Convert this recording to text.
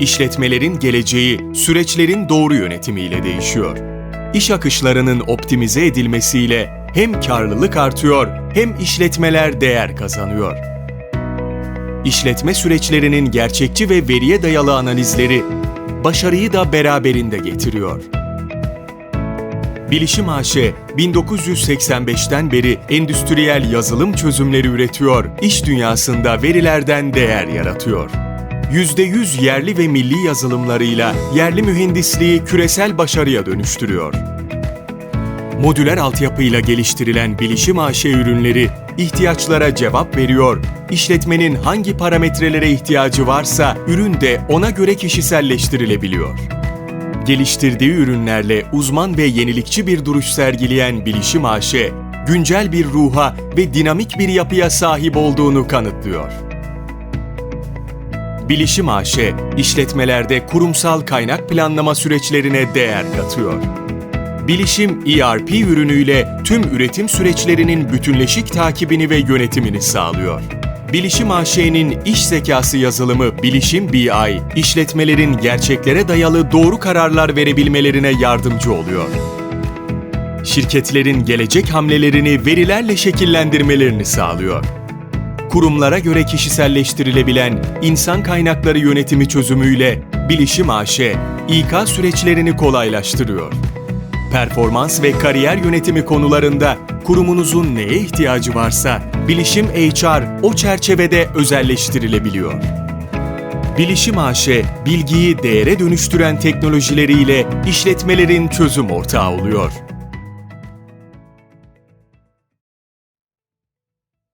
İşletmelerin geleceği süreçlerin doğru yönetimiyle değişiyor. İş akışlarının optimize edilmesiyle hem karlılık artıyor hem işletmeler değer kazanıyor. İşletme süreçlerinin gerçekçi ve veriye dayalı analizleri başarıyı da beraberinde getiriyor. Bilişim AŞ 1985'ten beri endüstriyel yazılım çözümleri üretiyor, iş dünyasında verilerden değer yaratıyor. %100 yerli ve milli yazılımlarıyla yerli mühendisliği küresel başarıya dönüştürüyor. Modüler altyapıyla geliştirilen Bilişim AŞ ürünleri ihtiyaçlara cevap veriyor, işletmenin hangi parametrelere ihtiyacı varsa ürün de ona göre kişiselleştirilebiliyor geliştirdiği ürünlerle uzman ve yenilikçi bir duruş sergileyen Bilişim AŞ, güncel bir ruha ve dinamik bir yapıya sahip olduğunu kanıtlıyor. Bilişim AŞ, işletmelerde kurumsal kaynak planlama süreçlerine değer katıyor. Bilişim ERP ürünüyle tüm üretim süreçlerinin bütünleşik takibini ve yönetimini sağlıyor. Bilişim AŞ'nin iş zekası yazılımı Bilişim BI, işletmelerin gerçeklere dayalı doğru kararlar verebilmelerine yardımcı oluyor. Şirketlerin gelecek hamlelerini verilerle şekillendirmelerini sağlıyor. Kurumlara göre kişiselleştirilebilen insan kaynakları yönetimi çözümüyle Bilişim AŞ, İK süreçlerini kolaylaştırıyor performans ve kariyer yönetimi konularında kurumunuzun neye ihtiyacı varsa Bilişim HR o çerçevede özelleştirilebiliyor. Bilişim AŞ, bilgiyi değere dönüştüren teknolojileriyle işletmelerin çözüm ortağı oluyor.